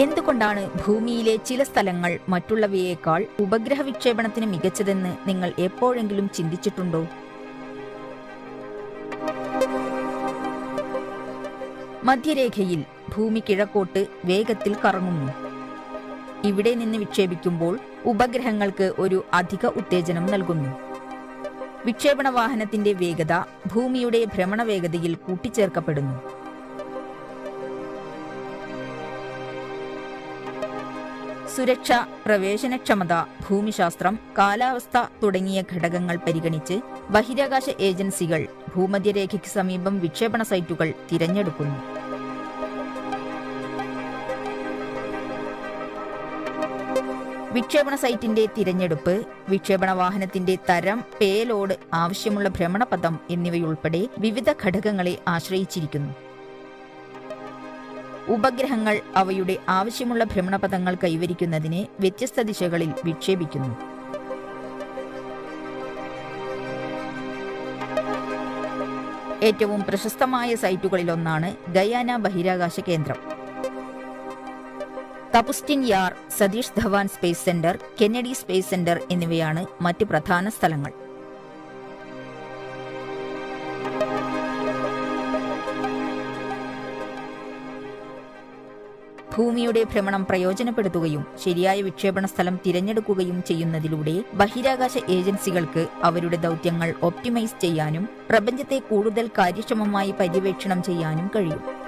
എന്തുകൊണ്ടാണ് ഭൂമിയിലെ ചില സ്ഥലങ്ങൾ മറ്റുള്ളവയേക്കാൾ ഉപഗ്രഹ വിക്ഷേപണത്തിന് മികച്ചതെന്ന് നിങ്ങൾ എപ്പോഴെങ്കിലും ചിന്തിച്ചിട്ടുണ്ടോ? മധ്യരേഖയിൽ ഭൂമി കിഴക്കോട്ട് വേഗത്തിൽ കറങ്ങുന്നു. ഇവിടെ നിന്ന് വിക്ഷേപിക്കുമ്പോൾ ഉപഗ്രഹങ്ങൾക്ക് ഒരു അധിക ഉത്തേജനം നൽകുന്നു. വിക്ഷേപണ വാഹനത്തിന്റെ വേഗത ഭൂമിയുടെ ഭ്രമണ വേഗതയിൽ കൂട്ടിച്ചേർക്കപ്പെടുന്നു. സുരക്ഷ പ്രവേശനക്ഷമത ഭൂമിശാസ്ത്രം കാലാവസ്ഥ തുടങ്ങിയ ഘടകങ്ങൾ പരിഗണിച്ച് ബഹിരാകാശ ഏജൻസികൾ ഭൂമധ്യരേഖയ്ക്ക് സമീപം വിക്ഷേപണ സൈറ്റുകൾ തിരഞ്ഞെടുക്കുന്നു. വിക്ഷേപണ സൈറ്റിന്റെ തിരഞ്ഞെടുപ്പ് വിക്ഷേപണ വാഹനത്തിന്റെ തരം പേലോഡ് ആവശ്യമുള്ള ഭ്രമണപഥം എന്നിവയുൾപ്പെടെ വിവിധ ഘടകങ്ങളെ ആശ്രയിച്ചിരിക്കുന്നു. ഉപഗ്രഹങ്ങൾ അവയുടെ ആവശ്യമുള്ള ഭ്രമണപഥങ്ങൾ കൈവരിക്കുന്നതിനെ വ്യത്യസ്ത ദിശകളിൽ വിക്ഷേപിക്കുന്നു. ഏറ്റവും പ്രശസ്തമായ സൈറ്റുകളിലൊന്നാണ് ഗയാന ബഹിരാകാശ കേന്ദ്രം. തപുസ്റ്റിൻ യാർ Satish Dhawan space centre Kennedy space centre എന്നിവയാണ് മറ്റ് പ്രധാന സ്ഥലങ്ങൾ. ഭൂമിയുടെ ഭ്രമണം പ്രയോജനപ്പെടുത്തുകയും ശരിയായ വിക്ഷേപണ സ്ഥലം തിരഞ്ഞെടുക്കുകയും ചെയ്യുന്നതിലൂടെ ബഹിരാകാശ ഏജൻസികൾക്ക് അവരുടെ ദൗത്യങ്ങൾ ഒപ്റ്റിമൈസ് ചെയ്യാനും പ്രപഞ്ചത്തെ കൂടുതൽ കാര്യക്ഷമമായി പര്യവേക്ഷണം ചെയ്യാനും കഴിയും.